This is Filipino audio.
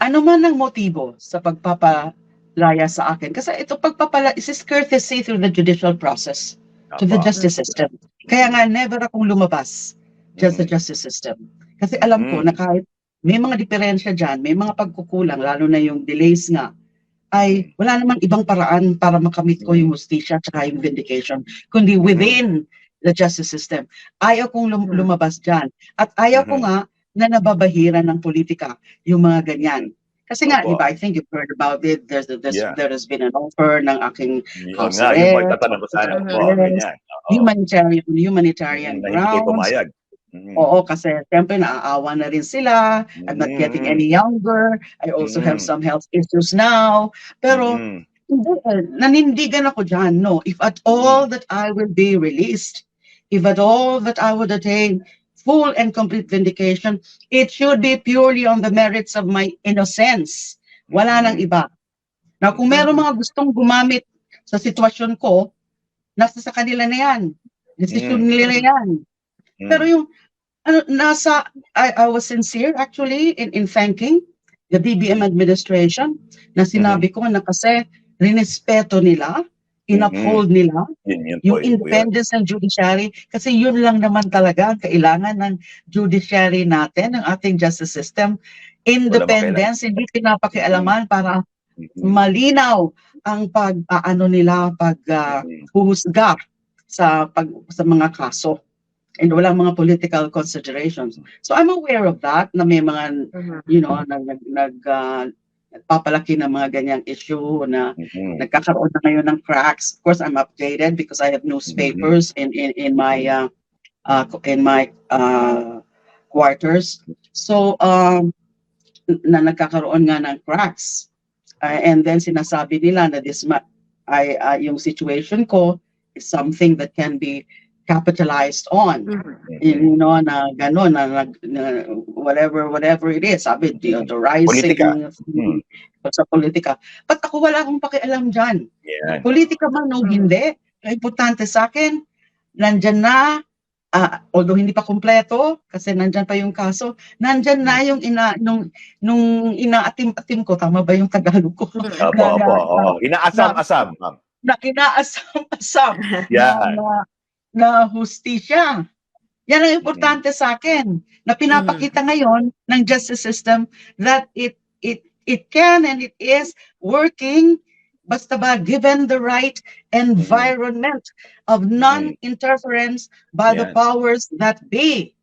ano man ang motibo sa pagpapalaya sa akin. Kasi ito pagpapala, is courtesy through the judicial process, to the justice system. Kaya nga, never akong lumabas dyan sa Mm. justice system. Kasi alam ko Mm. na kahit may mga diferensya dyan, may mga pagkukulang, lalo na yung delays nga, ay wala namang ibang paraan para makamit ko yung justisya at yung vindication, kundi within the justice system. Ayaw kong lum- Mm. lumabas dyan. At ayaw ko Mhm. nga na nababahiran ng politika yung mga ganyan. Kasi nga, di ba, I think you've heard about it. There's, there's, Yeah. there has been an offer ng aking House nga, yung arrest, magtatanong ko sana arrest, Ganyan. Oo. humanitarian humanitarian grounds. pumayag. Mm. Oo, kasi siyempre naaawa na rin sila. I'm not getting Mm. any younger. I also have Mm. some health issues now. Pero Mm. hindi, eh, nanindigan ako dyan. No, if at all that I will be released, if at all that I would attain full and complete vindication, it should be purely on the merits of my innocence. Wala nang Mm. iba. Now, kung meron mga gustong gumamit sa sitwasyon ko, nasa sa kanila na yan. Decision Mm. nila yan. Mm. Pero yung ano nasa I, I was sincere actually in in thanking the BBM administration na sinabi ko na kasi rinespeto nila, inuphold nila Yun, yun yung yun po yun. independence ng judiciary kasi yun lang naman talaga ang kailangan ng judiciary natin, ng ating justice system. Independence, hindi pinapakialaman para Mm. malinaw ang pag ah, ano nila pag Mm. huhusga sa pag sa mga kaso and walang mga political considerations. So I'm aware of that na may mga Mhm. you know nag nag, nag ah, nagpapalaki ng mga ganyang issue na Mhm. nagkakaroon na ngayon ng cracks. Of course, I'm updated because I have newspapers in in in my uh, uh, in my uh, quarters. So um na nagkakaroon nga ng cracks. Uh, and then sinasabi nila na this ma- ay uh, yung situation ko is something that can be capitalized on Mhm. you know na gano'n na, na whatever whatever it is sabi the, the rising Politika. Hmm. sa politika but ako wala akong pakialam dyan Yan. politika man o Hmm. hindi ang importante sa akin nandyan na ah, although hindi pa kumpleto kasi nandyan pa yung kaso nandyan na yung ina nung nung inaatim-atim ko tama ba yung Tagalog ko Opo, Na- opo. na- oo. Inaasam-asam. ma'am. na inaasam-asam Yan. na, na, na hustisya. Yan ang importante sa akin na pinapakita ngayon ng justice system that it it it can and it is working basta ba given the right environment of non-interference by the Yan. powers that be.